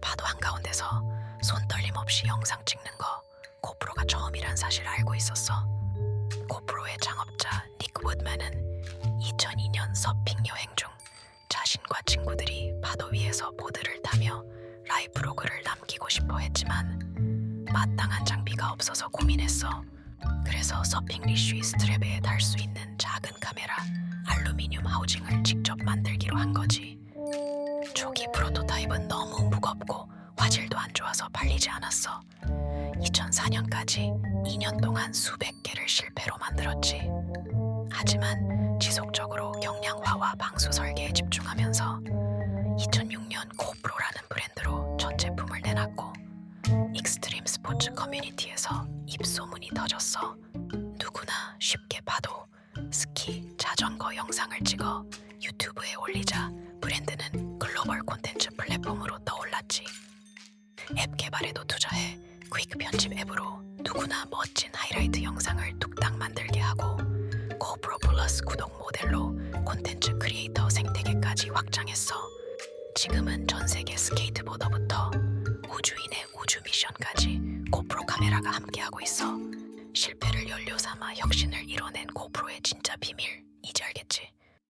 파도 한가운데서 손 떨림 없이 영상 찍는 거 고프로가 처음이란 사실 알고 있었어. 고프로의 창업자 닉 우드맨은 2002년 서핑 여행 중 자신과 친구들이 파도 위에서 보드를 타며 라이브로그를 남기고 싶어 했지만 마땅한 장비가 없어서 고민했어. 그래서 서핑 리쉬 스트랩에 달 수 있는 작은 카메라 알루미늄 하우징을 직접 만들기로 한 거지. 초기 프로토타입은 너무 무겁고 화질도 안 좋아서 팔리지 않았어. 2004년까지 2년 동안 수백 개를 실패로 만들었지. 하지만 지속적으로 경량화와 방수 설계에 집중하면서 2006년 고프로라는 브랜드로 첫 제품을 내놨고 익스트림 스포츠 커뮤니티에서 입소문이 터졌어. 누구나 쉽게 봐도 스키, 자전거 영상을 찍어 유튜브에 올리자 브랜드는 앱 개발에도 투자해 퀵 편집 앱으로 누구나 멋진 하이라이트 영상을 뚝딱 만들게 하고 고프로 플러스 구독 모델로 콘텐츠 크리에이터 생태계까지 확장했어. 지금은 전 세계 스케이트보더부터 우주인의 우주 미션까지 고프로 카메라가 함께하고 있어. 실패를 연료 삼아 혁신을 이뤄낸 고프로의 진짜?